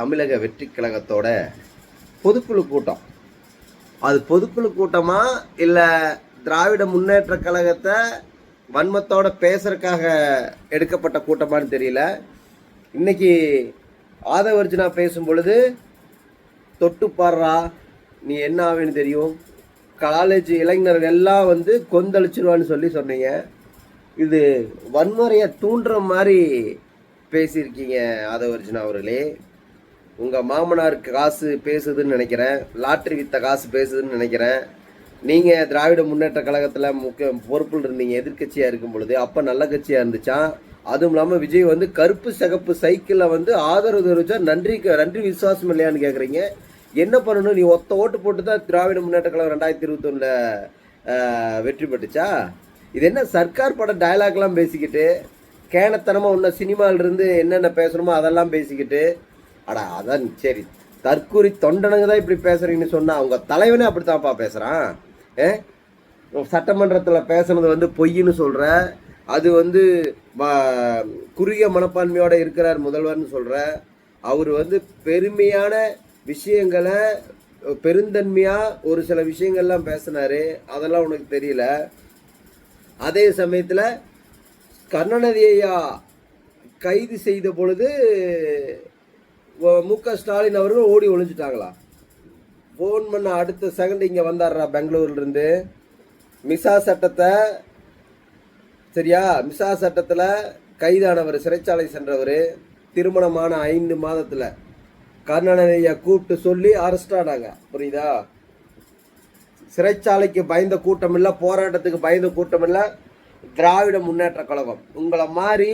தமிழக வெற்றி கழகத்தோட பொதுக்குழு கூட்டம். அது பொதுக்குழு கூட்டமா இல்லை திராவிட முன்னேற்ற கழகத்தை வன்மத்தோட பேசுறதுக்காக எடுக்கப்பட்ட கூட்டமானு தெரியல. இன்னைக்கு ஆதவர்ஜுனா பேசும் பொழுது தொட்டு பாடுறா நீ என்ன ஆவேன்னு தெரியும்? காலேஜ் இளைஞர்கள் எல்லாம் வந்து கொந்தளிச்சிருவான்னு சொல்லி சொன்னீங்க. இது வன்முறையை தூண்டுற மாதிரி பேசியிருக்கீங்க ஆதவர்ஜுனா அவர்களே. உங்கள் மாமனாருக்கு காசு பேசுதுன்னு நினைக்கிறேன். லாட்ரி வித்த காசு பேசுதுன்னு நினைக்கிறேன். நீங்கள் திராவிட முன்னேற்ற கழகத்தில் முக்கிய பொறுப்பில் இருந்தீங்க எதிர்க்கட்சியாக இருக்கும் பொழுது அப்போ நல்ல கட்சியாக இருந்துச்சா? அதுவும் இல்லாமல் விஜய் வந்து கருப்பு சிகப்பு சைக்கிளில் வந்து ஆதரவு தெரிவிச்சா நன்றி நன்றி விசுவாசம் இல்லையான்னு கேட்குறீங்க என்ன பண்ணணும்? நீ ஒத்த ஓட்டு போட்டு தான் திராவிட முன்னேற்ற கழகம் ரெண்டாயிரத்தி இருபத்தொன்னில் வெற்றி பெற்றுச்சா? இது என்ன சர்க்கார் பட டயலாக்லாம் பேசிக்கிட்டு கேனத்தனமாக உள்ள சினிமாவிலிருந்து என்னென்ன பேசணுமோ அதெல்லாம் பேசிக்கிட்டு அடா அதான் சரி. தற்கூரி தொண்டனுங்க தான் இப்படி பேசுறீங்கன்னு சொன்னால் அவங்க தலைவனே அப்படித்தான்ப்பா பேசுகிறான் ஏ? சட்டமன்றத்தில் பேசுனது வந்து பொய்ன்னு சொல்கிற அது வந்து குறுகிய மனப்பான்மையோடு இருக்கிறார் முதல்வர்னு சொல்கிற அவர் வந்து பெருமையான விஷயங்களை பெருந்தன்மையாக ஒரு சில விஷயங்கள்லாம் பேசினாரு. அதெல்லாம் உனக்கு தெரியல. அதே சமயத்தில் கருணாநிதி ஐயா கைது செய்த பொழுது மு க ஸ்டாலின் அவர்கள் ஓடி ஒழிஞ்சிட்டாங்களா ஃபோன் பண்ண அடுத்த செகண்ட் இங்கே வந்தார்றா பெங்களூர்லேருந்து. மிசா சட்டத்தை சரியா? மிசா சட்டத்தில் கைதானவர் சிறைச்சாலை சென்றவர் திருமணமான ஐந்து மாதத்தில். கருணாநிதியை கூப்பிட்டு சொல்லி அரெஸ்ட் ஆனாங்க. புரியுதா? சிறைச்சாலைக்கு பயந்த கூட்டம் இல்லை போராட்டத்துக்கு பயந்த கூட்டம் இல்லை திராவிட முன்னேற்ற கழகம். உங்களை மாதிரி